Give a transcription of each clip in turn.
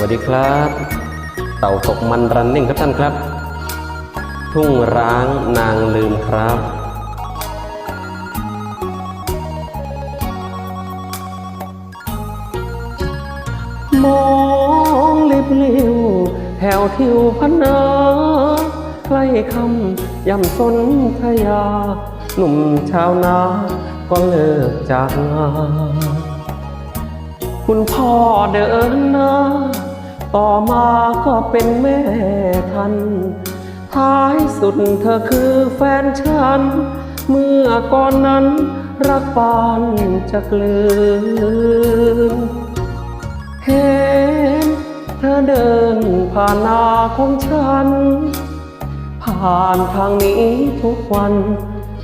วัสดีครับ เต่าตกมันรันนิ่งครับท่านครับ ทุ่งร้างนางลืมครับมองลิบลิวแถวทิวพนาใกล้คำย่ำสนทยา หนุ่มชาวนาก็เลิกจากงานคุณพ่อเดินหน้า ต่อมาก็เป็นแม่ทัน ท้ายสุดเธอคือแฟนฉัน เมื่อก่อนนั้นรักปานจะกลืนเห็นเธอเดินผ่านหนาของฉัน ผ่านทางนี้ทุกวัน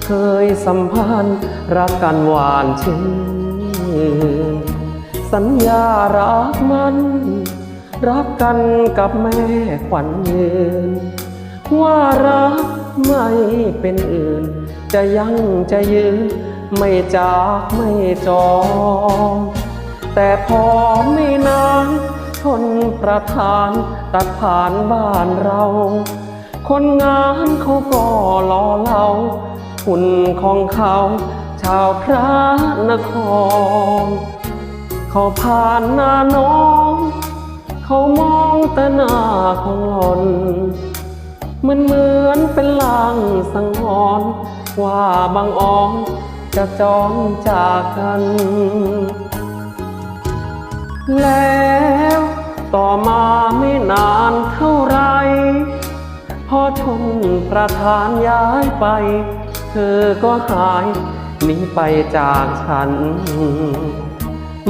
เคยสัมพันธ์รักกันหวานชื่น สัญญารักมัน รักกันกับแม่ขวัญยืน ว่ารักไม่เป็นอื่น จะยังจะยืน ไม่จากไม่จองแต่พอไม่นานทนประทานตัดผ่านบ้านเรา คนงานเขาก็รอเราหุ่นของเขา ชาวพระนคร เขาผ่านหน้าน้อง เขามองแต่หน้าของหล่อนมันเหมือนเป็นลางสังหรณ์ว่าบางอ่อนจะจองจากกัน แล้วต่อมาไม่นานเท่าไร พอชนประธานย้ายไป เธอก็หายหนีไปจากฉัน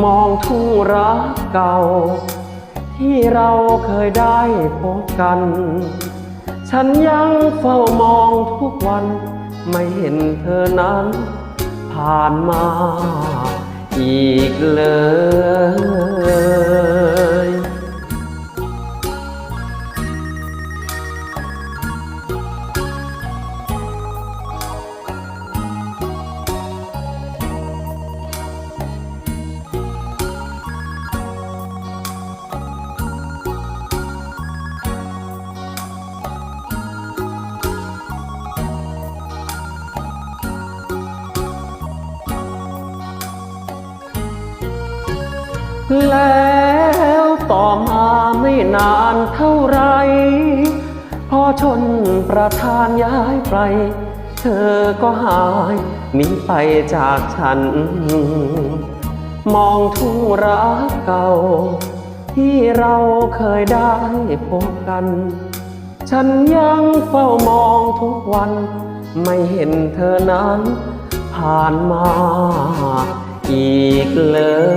มองทุ่งรักเก่า ที่เราเคยได้พบกัน ฉันยังเฝ้ามองทุกวัน ไม่เห็นเธอนั้น ผ่านมาอีกเลย แล้วต่อมาไม่นานเท่าไร พอชนประธานย้ายไป เธอก็หายหนีไปจากฉัน มองทุ่งรักเก่า ที่เราเคยได้พบกัน ฉันยังเฝ้ามองทุกวัน ไม่เห็นเธอนั้น ผ่านมาอีกเลย